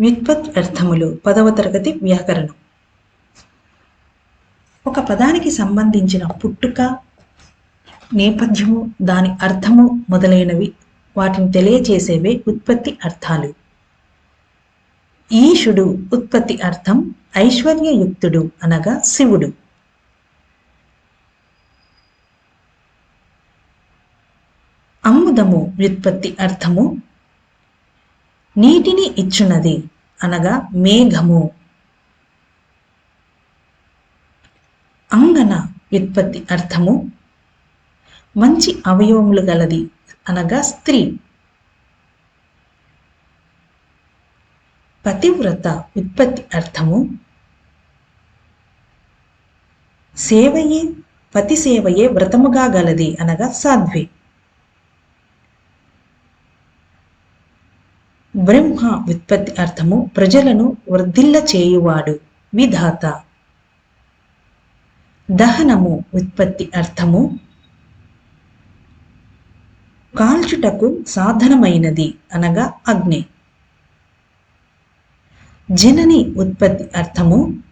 వ్యుత్పత్ అర్థములు పదవ తరగతి వ్యాకరణం. ఒక పదానికి సంబంధించిన పుట్టుక నేపథ్యము దాని అర్థము మొదలైనవి వాటిని తెలియచేసేవే ఉత్పత్తి అర్థాలు. ఈశుడు ఉత్పత్తి అర్థం ఐశ్వర్యయుక్తుడు అనగా శివుడు. అమ్ముదము వ్యుత్పత్తి అర్థము నీటిని ఇచ్చున్నది అనగా మేఘము. అంగన వ్యుత్పత్తి అర్థము మంచి అవయవములు గలది అనగా స్త్రీ. పతివ్రత ఉత్పత్తి అర్థము సేవయే పతి సేవయే వ్రతముగా గలది అనగా సాధ్వి. బ్రహ్మ వ్యుత్పత్తి అర్థము ప్రజలను వృద్ధిల్ల చేయువాడు విధాత. దహనము ఉత్పత్తి అర్థము కాల్చుటకు సాధనమైనది అనగా అగ్ని. జనని ఉత్పత్తి అర్థము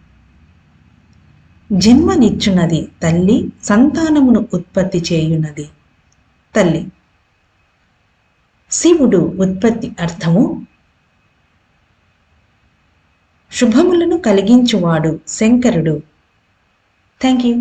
జన్మనిచ్చున్నది తల్లి సంతానమును ఉత్పత్తి చేయున్నది తల్లి. శివుడు ఉత్పత్తి అర్థము శుభములను కలిగించువాడు శంకరుడు. Thank you